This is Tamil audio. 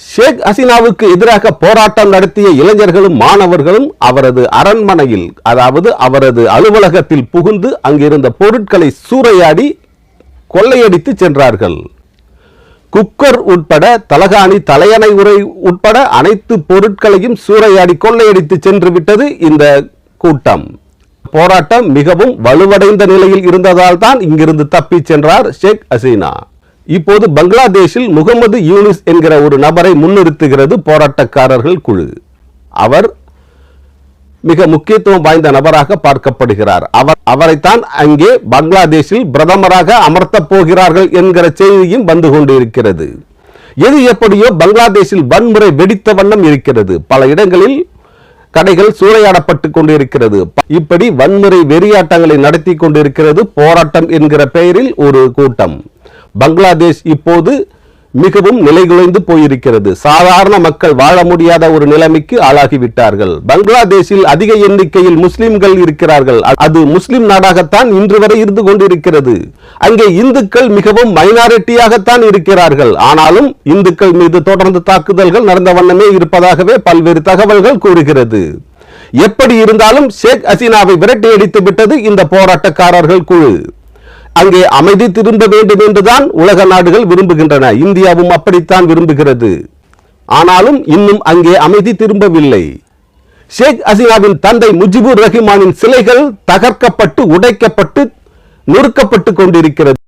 ஷேக் ஹசீனாவுக்கு எதிராக போராட்டம் நடத்திய இளைஞர்களும் மாணவர்களும் அவரது அரண்மனையில் அதாவது அவரது அலுவலகத்தில் புகுந்து அங்கிருந்த பொருட்களை சூறையாடி கொள்ளையடித்து சென்றார்கள். குக்கர் உட்பட தலகாணி தலையணை உரை உட்பட அனைத்து பொருட்களையும் சூறையாடி கொள்ளையடித்து சென்று விட்டது இந்த கூட்டம். போராட்டம் மிகவும் வலுவடைந்த நிலையில் இருந்ததால் தான் இங்கிருந்து தப்பிச் சென்றார் ஷேக் ஹசீனா. இப்போது பங்களாதேஷில் முகமது யூனிஸ் என்கிற ஒரு நபரை முன்னிறுத்துகிறது போராட்டக்காரர்கள் குழு. அவர் மிக முக்கியத்துவம் வாய்ந்த நபராக பார்க்கப்படுகிறார். அவர் அவரைத்தான் அங்கே பங்களாதேஷில் பிரதமராக அமர்த்தப் போகிறார்கள் என்கிற செய்தியும் வந்து கொண்டிருக்கிறது. எது எப்படியோ பங்களாதேஷில் வன்முறை வெடித்த வண்ணம் இருக்கிறது. பல இடங்களில் கடைகள் சூறையாடப்பட்டு கொண்டிருக்கிறது. இப்படி வன்முறை வெறியாட்டங்களை நடத்தி கொண்டிருக்கிறது போராட்டம் என்கிற பெயரில் ஒரு கூட்டம். பங்களாதேஷ் இப்போது மிகவும் நிலைகுலைந்து போயிருக்கிறது. சாதாரண மக்கள் வாழ முடியாத ஒரு நிலைமைக்கு ஆளாகிவிட்டார்கள். பங்களாதேஷில் அதிக எண்ணிக்கையில் முஸ்லிம்கள் இருக்கிறார்கள். அது முஸ்லிம் நாடாகத்தான் இன்று வரை இருந்து கொண்டிருக்கிறது. அங்கே இந்துக்கள் மிகவும் மைனாரிட்டியாகத்தான் இருக்கிறார்கள். ஆனாலும் இந்துக்கள் மீது தொடர்ந்து தாக்குதல்கள் நடந்த வண்ணமே இருப்பதாகவே பல்வேறு தகவல்கள் கூறுகிறது. எப்படி இருந்தாலும் ஷேக் ஹசீனாவை விரட்டி அடித்து விட்டது இந்த போராட்டக்காரர்கள் குழு. அங்கே அமைதி திரும்ப வேண்டும் என்றுதான் உலக நாடுகள் விரும்புகின்றன. இந்தியாவும் அப்படித்தான் விரும்புகிறது. ஆனாலும் இன்னும் அங்கே அமைதி திரும்பவில்லை. ஷேக் ஹசீனாவின் தந்தை முஜிபுர் ரஹிமானின் சிலைகள் தகர்க்கப்பட்டு உடைக்கப்பட்டு நொறுக்கப்பட்டு கொண்டிருக்கிறது.